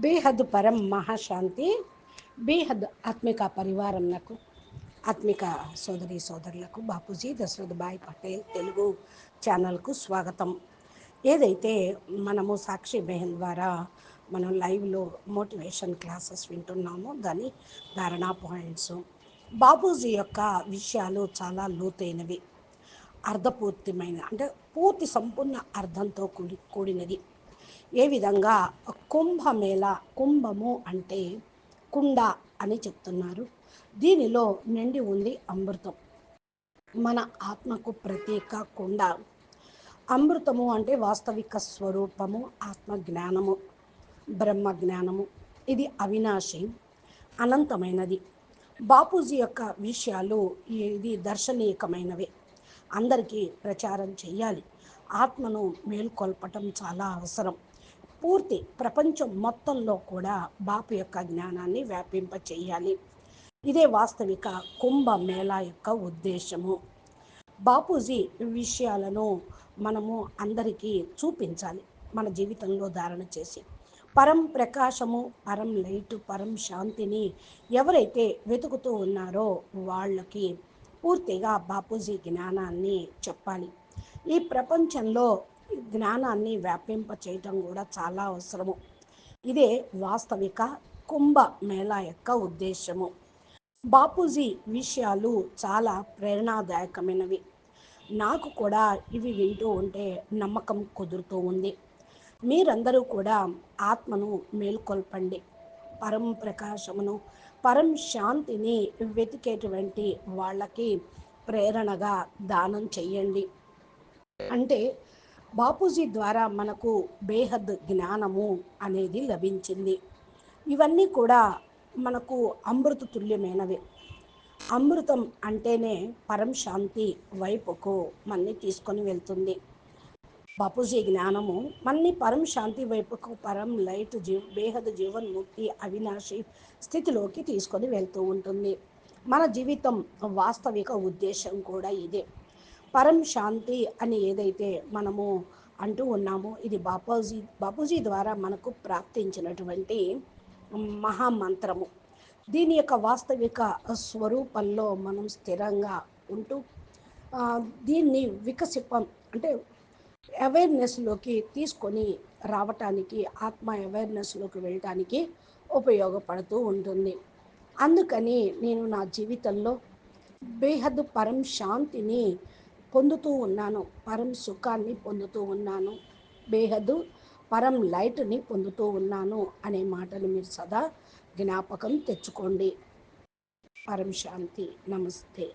బేహద్ పరం మహాశాంతి బేహద్ ఆత్మిక పరివారంలకు ఆత్మిక సోదరి సోదరులకు బాపూజీ దశరథ్ భాయ్ పటేల్ తెలుగు ఛానల్కు స్వాగతం. ఏదైతే మనము సాక్షి బెహన్ ద్వారా మనం లైవ్లో మోటివేషన్ క్లాసెస్ వింటున్నామో దాని ధారణా పాయింట్స్. బాపూజీ యొక్క విషయాలు చాలా లోతైనవి అర్థపూర్తిమైన అంటే పూర్తి సంపూర్ణ అర్థంతో కూడి కూడినది. ఏ విధంగా కుంభమేళ కుంభము అంటే కుండ అని చెప్తున్నారు. దీనిలో నిండి ఉంది అమృతం. మన ఆత్మకు ప్రతీక కుండ. అమృతము అంటే వాస్తవిక స్వరూపము ఆత్మ జ్ఞానము బ్రహ్మ జ్ఞానము ఇది అవినాశి అనంతమైనది. బాపూజీ యొక్క విషయాలు ఇది దర్శనీయకమైనవి. అందరికీ ప్రచారం చేయాలి. ఆత్మను మేల్కొల్పటం చాలా అవసరం. పూర్తి ప్రపంచం మొత్తంలో కూడా బాపు యొక్క జ్ఞానాన్ని వ్యాపింప చేయాలి ఇదే వాస్తవిక కుంభమేళా యొక్క ఉద్దేశము. బాపూజీ విషయాలను మనము అందరికీ చూపించాలి మన జీవితంలో ధారణ చేసి. పరం ప్రకాశము పరం లైట్ పరం శాంతిని ఎవరైతే వెతుకుతూ ఉన్నారో వాళ్ళకి పూర్తిగా బాపూజీ జ్ఞానాన్ని చెప్పాలి. ఈ ప్రపంచంలో జ్ఞానాన్ని వ్యాపింప చేయటం కూడా చాలా అవసరము. ఇదే వాస్తవిక కుంభ మేళా యొక్క ఉద్దేశము. బాపూజీ విషయాలు చాలా ప్రేరణాదాయకమైనవి. నాకు కూడా ఇవి వింటూ ఉంటే నమ్మకం కుదురుతూ ఉంది. మీరందరూ కూడా ఆత్మను మేల్కొల్పండి. పరం ప్రకాశమును పరం శాంతిని వెతికేటువంటి వాళ్ళకి ప్రేరణగా దానం చెయ్యండి అంటే బాపూజీ ద్వారా మనకు బేహద్ జ్ఞానము అనేది లభించింది. ఇవన్నీ కూడా మనకు అమృత తుల్యమైనవి. అమృతం అంటేనే పరం శాంతి వైపుకు మన్ని తీసుకొని వెళ్తుంది. బాపూజీ జ్ఞానము మన్ని పరం శాంతి వైపుకు పరం లైట్ జీవ బేహద్ జీవన్ముక్తి అవినాశి స్థితిలోకి తీసుకొని వెళ్తూ ఉంటుంది. మన జీవితం వాస్తవిక ఉద్దేశం కూడా ఇదే. పరం శాంతి అని ఏదైతే మనము అంటూ ఉన్నామో ఇది బాపూజీ బాపూజీ ద్వారా మనకు ప్రాప్తించినటువంటి మహామంత్రము. దీని యొక్క వాస్తవిక స్వరూపంలో మనం స్థిరంగా ఉంటూ దీన్ని వికసిపం అంటే అవేర్నెస్లోకి తీసుకొని రావటానికి ఆత్మ అవేర్నెస్లోకి వెళ్ళటానికి ఉపయోగపడుతూ ఉంటుంది. అందుకని నేను నా జీవితంలో బేహద్ పరం శాంతిని పొందుతూ ఉన్నాను. పరం సుఖాన్ని పొందుతూ ఉన్నాను. బేహద్ పరం లైట్ని పొందుతూ ఉన్నాను అనే మాటలు మీరు సదా జ్ఞాపకం తెచ్చుకోండి. పరం శాంతి. నమస్తే.